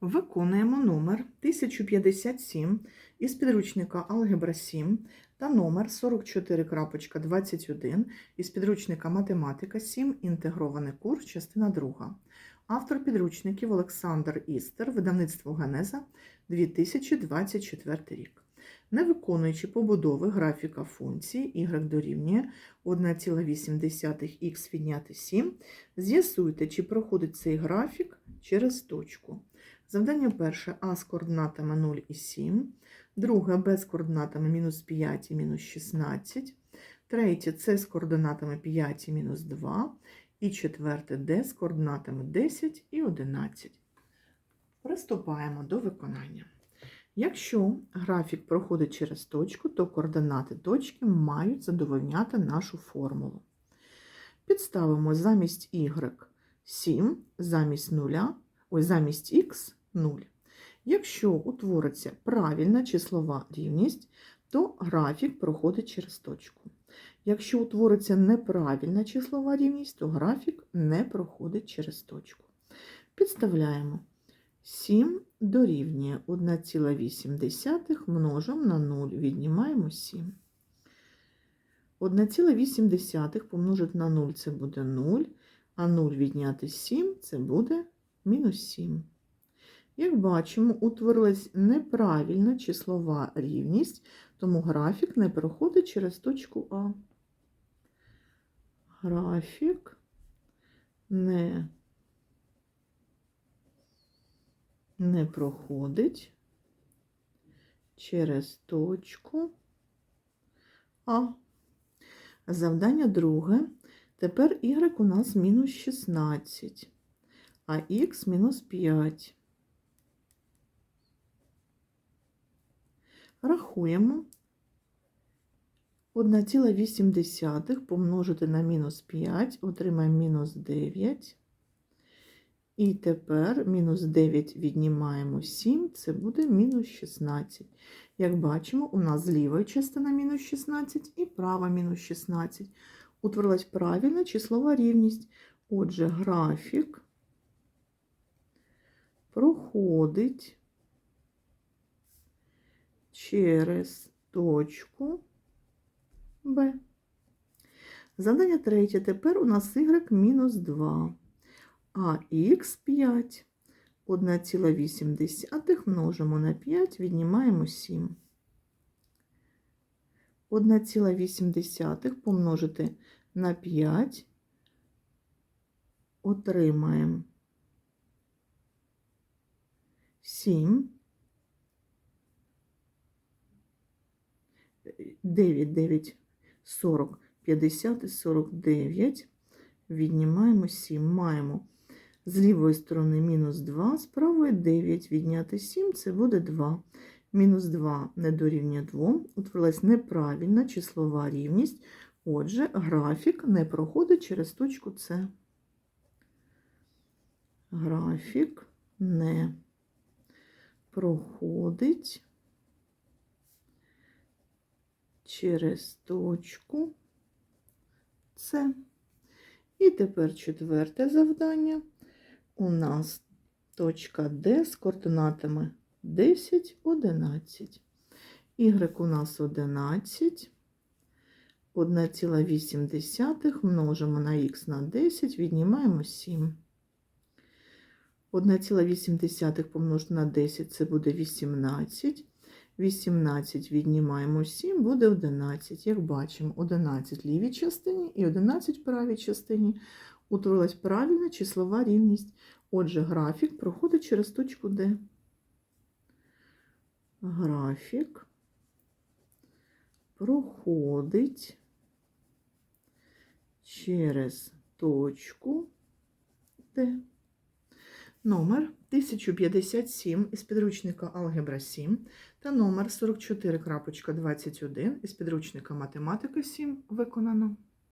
Виконуємо номер 1057 із підручника Алгебра 7 та номер 44.21 із підручника Математика 7. Інтегрований курс, частина 2. Автор підручників Олександр Істер, видавництво Генеза 2024 рік. Не виконуючи побудови графіка функції y дорівнює 1,8х відняти 7, з'ясуйте, чи проходить цей графік через точку. Завдання перше А з координатами 0 і 7, друге Б з координатами мінус 5 і мінус 16, третє С з координатами 5 і мінус 2, і четверте Д з координатами 10 і 11. Приступаємо до виконання. Якщо графік проходить через точку, то координати точки мають задовольняти нашу формулу. Підставимо замість y 7, замість 0, ой, замість х 0. Якщо утвориться правильна числова рівність, то графік проходить через точку. Якщо утвориться неправильна числова рівність, то графік не проходить через точку. Підставляємо 7 дорівнює 1,8 множимо на 0, віднімаємо 7. 1,8 помножити на 0 це буде 0, а 0 відняти 7 це буде мінус 7. Як бачимо, утворилась неправильна числова рівність, тому графік не проходить через точку А. Графік не, не проходить через точку А. Завдання друге. Тепер y у нас мінус 16, а х мінус 5. Рахуємо 1,8 помножити на мінус 5, отримаємо мінус 9. І тепер мінус 9 віднімаємо 7, це буде мінус 16. Як бачимо, у нас з лівої частина мінус 16 і права мінус 16. Утворилась правильна числова рівність. Отже, графік проходить через точку Б. Задання третє. Тепер у нас y мінус 2, а х 5. 1,8 множимо на 5, віднімаємо 7. 1,8 помножити на 5, отримаємо 7. 9, 9, 40, 50 і 49. Віднімаємо 7. Маємо з лівої сторони мінус 2, з правої 9. Відняти 7 це буде 2. Мінус 2 не дорівнює 2. Утворилась неправильна числова рівність. Отже, графік не проходить через точку С. Графік не проходить через точку С. І тепер четверте завдання. У нас точка Д з координатами 10, 11. Y у нас 11. 1,8 множимо на х на 10, віднімаємо 7. 1,8 помножити на 10 це буде 18. 18 віднімаємо 7, буде 11. Як бачимо, 11 в лівій частині і 11 в правій частині. Утворилась правильна числова рівність. Отже, графік проходить через точку Д. Графік проходить через точку Д. Номер 1057 із підручника Алгебра 7 та номер 44.21 із підручника Математика 7 виконано.